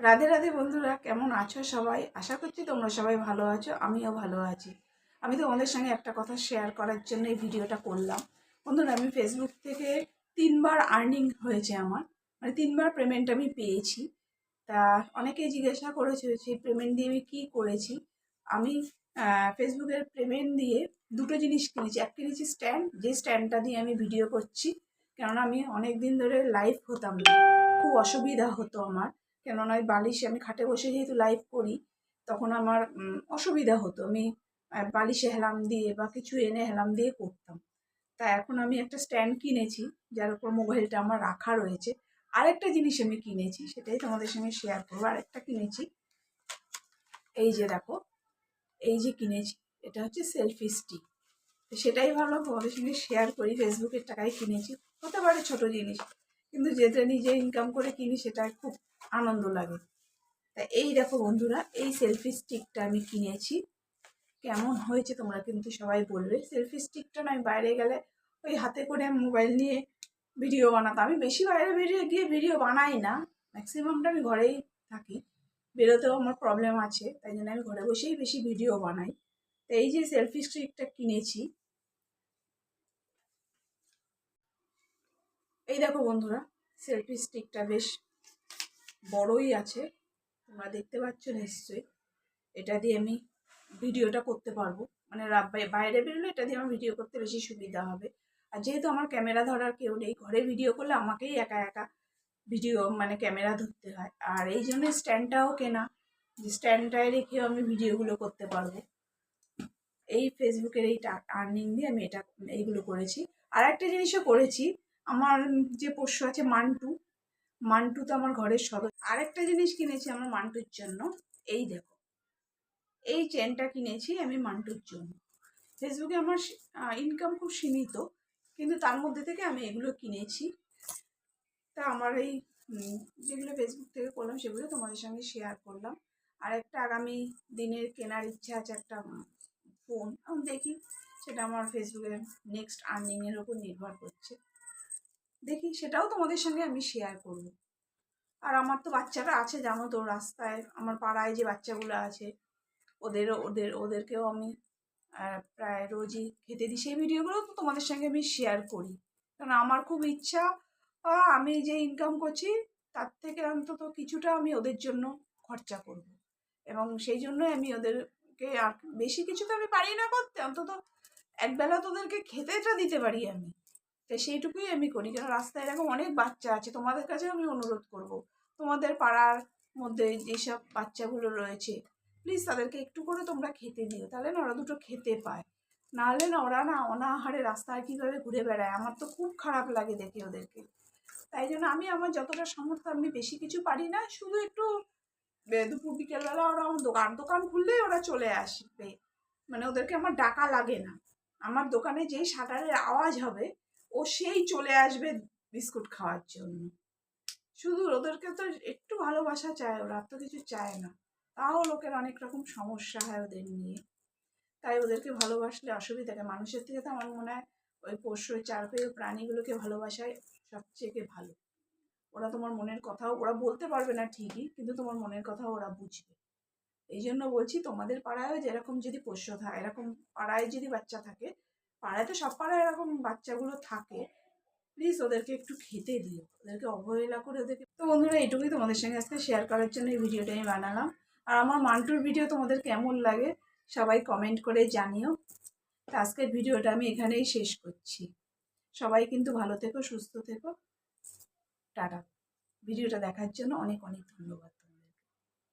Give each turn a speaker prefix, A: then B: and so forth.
A: রাধে রাধে বন্ধুরা, কেমন আছো সবাই? আশা করছি তোমরা সবাই ভালো আছো, আমিও ভালো আছি। আমি তোমাদের সঙ্গে একটা কথা শেয়ার করার জন্য এই ভিডিওটা করলাম। বন্ধুরা, আমি ফেসবুক থেকে তিনবার আর্নিং হয়েছে আমার মানে তিনবার পেমেন্ট আমি পেয়েছি। তা অনেকেই জিজ্ঞাসা করেছে সেই পেমেন্ট দিয়ে আমি কী করেছি? আমি ফেসবুকের পেমেন্ট দিয়ে দুটো জিনিস কিনেছি। এক কিনেছি স্ট্যান্ড যে স্ট্যান্ডটা দিয়ে আমি ভিডিও করছি। কেননা আমি অনেক দিন ধরে লাইভ হতাম না। খুব অসুবিধা হতো আমার। কেননা ওই বালিশে আমি খাটে বসে যেহেতু লাইভ করি, তখন আমার অসুবিধা হতো। আমি বালিশে হেলাম দিয়ে বা কিছু এনে হেলাম দিয়ে করতাম। তা এখন আমি একটা স্ট্যান্ড কিনেছি, যার উপর মোবাইলটা আমার রাখা রয়েছে। আরেকটা জিনিস আমি কিনেছি, সেটাই তোমাদের সঙ্গে শেয়ার করব। আরেকটা কিনেছি। এই যে দেখো, এই যে কিনেছি, এটা হচ্ছে সেলফি স্টিক সেটাই ভালো তোমাদের সঙ্গে শেয়ার করি। ফেসবুকের টাকায় কিনেছি। হতে পারে ছোট জিনিস, কিন্তু যেটা নিজে ইনকাম করে কিনি, সেটা খুব আনন্দ লাগে। তা এই দেখো বন্ধুরা, এই সেলফি স্টিকটা আমি কিনেছি। কেমন হয়েছে তোমরা কিন্তু সবাই বলবে। সেলফি স্টিকটা না আমি বাইরে গেলে ওই হাতে করে মোবাইল নিয়ে ভিডিও বানাতাম। আমি বেশি বাইরে বেরিয়ে গিয়ে ভিডিও বানাই না। ম্যাক্সিমামটা আমি ঘরেই থাকি। বেরোতেও আমার প্রবলেম আছে, তাই জন্য আমি ঘরে বসেই বেশি ভিডিও বানাই। তো এই যে সেলফি স্টিকটা কিনেছি। এই দেখো বন্ধুরা সেলফি স্টিকটা বেশ বড়ই আছে। তোমরা দেখতে পাচ্ছ নিশ্চয়ই। এটা দিয়ে আমি ভিডিওটা করতে পারব। মানে বাইরে বেরোলে এটা দিয়ে আমার ভিডিও করতে বেশি সুবিধা হবে। আর যেহেতু আমার ক্যামেরা ধরার কেউ নেই, ঘরে ভিডিও করলে আমাকেই একা একা ভিডিও মানে ক্যামেরা ধরতে হয়। আর এই জন্য স্ট্যান্ডটাও কেনা। যে স্ট্যান্ডটায় রেখেও আমি ভিডিওগুলো করতে পারব। এই ফেসবুকের এই আর্নিং দিয়ে আমি এটা, এইগুলো করেছি। আর একটা জিনিসও করেছি। আমার যে পোষ্য আছে, মান্টু মান্টু তো আমার ঘরের সদস্য। আরেকটা জিনিস কিনেছি আমার মান্টুর জন্য। এই দেখো। এই চেনটা কিনেছি আমি মান্টুর জন্য। ফেসবুকে আমার ইনকাম খুব সীমিত, কিন্তু তার মধ্যে থেকে আমি এগুলো কিনেছি। তা আমার এই যেগুলো ফেসবুক থেকে করলাম সেগুলো তোমাদের সঙ্গে শেয়ার করলাম। আর একটা আগামী দিনের কেনার ইচ্ছা আছে একটা ফোন দেখি। সেটা আমার ফেসবুকের নেক্সট আর্নিংয়ের ওপর নির্ভর করছে। দেখি সেটাও তোমাদের সঙ্গে আমি শেয়ার করব। আর আমার তো বাচ্চাটা আছে, জানো তো, রাস্তায়, আমার পাড়ায় যে বাচ্চাগুলো আছে, ওদেরও, ওদের, ওদেরকেও আমি প্রায় রোজই খেতে দিই। সেই ভিডিওগুলো তো তোমাদের সঙ্গে আমি শেয়ার করি। কারণ আমার খুব ইচ্ছা আমি যে ইনকাম করছি, তার থেকে অন্তত কিছুটা আমি ওদের জন্য খরচা করব। এবং সেই জন্যই আমি ওদেরকে আর বেশি কিছু তো আমি পারি না করতে, অন্তত একবেলা তোদেরকে খেতেটা দিতে পারি আমি। তো সেইটুকুই আমি করি। কারণ রাস্তায় এরকম অনেক বাচ্চা আছে, তোমাদের কাছে আমি অনুরোধ করব। তোমাদের পাড়ার মধ্যে যেসব বাচ্চাগুলো রয়েছে প্লিজ তাদেরকে একটু করে তোমরা খেতে দিও। তাহলে না ওরা দুটো খেতে পায়। নাহলে না ওরা না অনাহারে রাস্তায় কীভাবে ঘুরে বেড়ায়? আমার তো খুব খারাপ লাগে দেখে ওদেরকে। তাই জন্য আমি আমার যতটা সামর্থ্য আমি বেশি কিছু পারি না, শুধু একটু দুপুর, বিকেলবেলা ওরা আমার দোকান দোকান খুললেই ওরা চলে আসবে। মানে ওদেরকে আমার ডাকা লাগে না। আমার দোকানে যেই শাটারের আওয়াজ হবে ও সেই চলে আসবে বিস্কুট খাওয়ার জন্য। শুধু ওদেরকে তো একটু ভালোবাসা চায়, ওরা তো কিছু চায় না। তাও লোকের অনেক রকম সমস্যা হয় ওদের নিয়ে। তাই ওদেরকে ভালোবাসলে অসুবিধা থাকে মানুষের থেকে তো আমার মনে হয় ওই পোষ্য চারপেয় প্রাণীগুলোকে ভালোবাসায় সবচেয়ে ভালো। ওরা তোমার মনের কথাও, ওরা বলতে পারবে না ঠিকই, কিন্তু তোমার মনের কথাও ওরা বুঝবে। এই জন্য বলছি, তোমাদের পাড়ায় যেরকম যদি পোষ্য থাকে এরকম পাড়ায় যদি বাচ্চা থাকে পাড়ায় তো সব পাড়ায় এরকম বাচ্চাগুলো থাকে প্লিজ ওদেরকে একটু খেতে দিও, ওদেরকে অবহেলা করে ওদেরকে। তো বন্ধুরা, এইটুকুই তোমাদের সঙ্গে আজকে শেয়ার করার জন্য এই ভিডিওটা আমি বানালাম। আর আমার মান্টুর ভিডিও তোমাদের কেমন লাগে, সবাই কমেন্ট করে জানিও। তো আজকের ভিডিওটা আমি এখানেই শেষ করছি। সবাই কিন্তু ভালো থেকো, সুস্থ থেকো। টাটা। ভিডিওটা দেখার জন্য অনেক অনেক ধন্যবাদ।